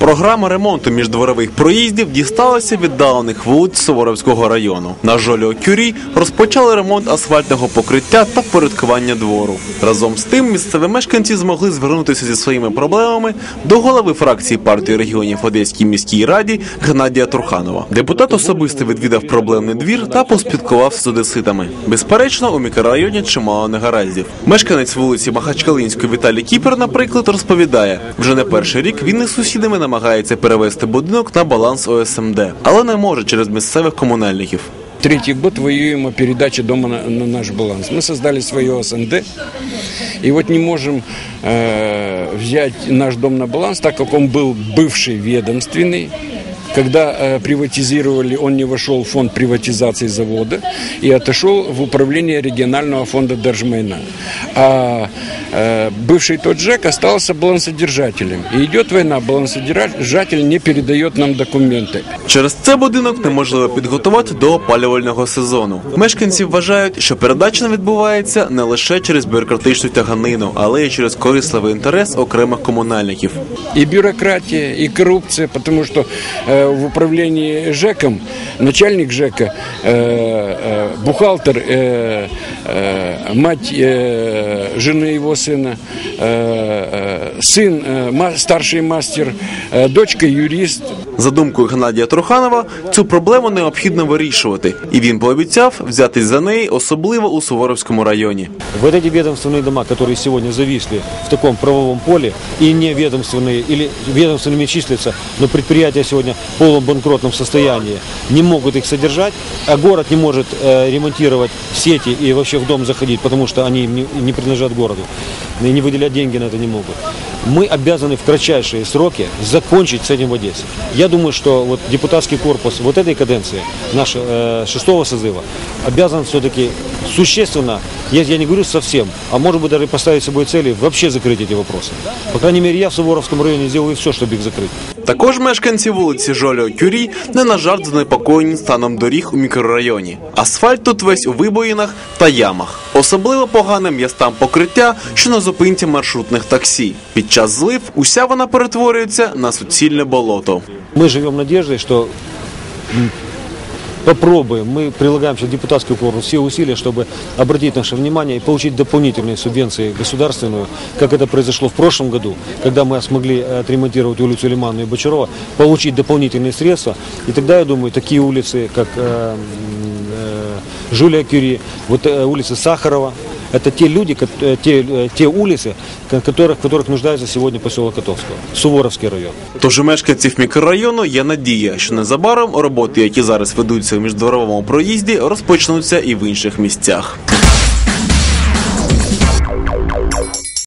Програма ремонту міждворових проїздів дісталася віддалених вулиць Суворовського району. На Жоліо Кюрі розпочали ремонт асфальтного покриття та порядкування двору. Разом з тим місцеві мешканці змогли звернутися зі своїми проблемами до голови фракції партії регіонів Одеській міській раді Геннадія Труханова. Депутат особисто відвідав проблемний двір та поспілкувався з одеситами. Безперечно, у мікрорайоні чимало негараздів. Мешканець вулиці Махачкалинської Віталій Кіпер, наприклад, розповідає, вже не перший рік він із сусідами намагається перевести будинок на баланс ОСМД, але не може через місцевих комунальників. Третий год воюем о передаче дома на, на наш баланс. Мы создали свое СНД, и вот не можем э, взять наш дом на баланс, так как он был бывший ведомственный. Когда э, приватизировали, он не вошел в фонд приватизации завода и отошел в управление регионального фонда Держмайна. А э, бывший тот ЖЭК остался балансодержателем. И идет война, балансодержатель не передает нам документы. Через це будинок неможливо підготувати до опалювального сезону. Мешканці вважають, що передача не відбувається не лише через бюрократичну тяганину, але й через корисливий інтерес окремих комунальників. и бюрократия, и коррупция, потому что э, в управлении ЖЭКом начальник ЖЭКа, э, э, бухгалтер, э, э, мать э, жены его сына, э, э, сын э, ма- старший мастер, э, дочка юрист, За думкою Геннадія Труханова, цю проблему необхідно вирішувати, і він пообіцяв взятись за неї, особливо у Суворовському районі. Вот эти ведомственные дома, которые сегодня зависли в таком правовом поле и не ведомственные, или ведомственными числятся, но предприятия сегодня в полубанкротном состоянии, не могут их содержать, а город не может э, ремонтировать сети и вообще в дом заходить, потому что они не, не принадлежат городу, и не выделять деньги на это не могут. Мы обязаны в кратчайшие сроки закончить с этим в Одессе. Я думаю, что вот депутатский корпус вот этой каденции, нашего э, шестого созыва, обязан все-таки существенно, я, я не говорю совсем, а может быть даже поставить собой цели вообще закрыть эти вопросы. По крайней мере, я в Суворовском районе сделаю все, чтобы их закрыть. Також мешканці вулиці Жоліо Кюрі не на жарт занепокоєні станом доріг у мікрорайоні. Асфальт тут весь у вибоїнах та ямах. Особливо поганим є стан покриття, що на зупинці маршрутних таксі. Під час злив уся вона перетворюється на суцільне болото. Мы живем надеждой, что м, попробуем, мы прилагаем сейчас депутатский корпус все усилия, чтобы обратить наше внимание и получить дополнительные субвенции государственную, как это произошло в прошлом году, когда мы смогли э, отремонтировать улицу Лиманную и Бочарова, получить дополнительные средства. И тогда, я думаю, такие улицы, как э, м, э, Жулия Кюри, вот э, улица Сахарова, это те люди, ко- э, те, э, те улицы, ко- которых, в которых нуждается сегодня поселок Котовского, Суворовский район. Тож у мешканців мікрорайону є надія, що незабаром роботи, які зараз ведуться у міждворовому проїзді, розпочнуться і в інших місцях.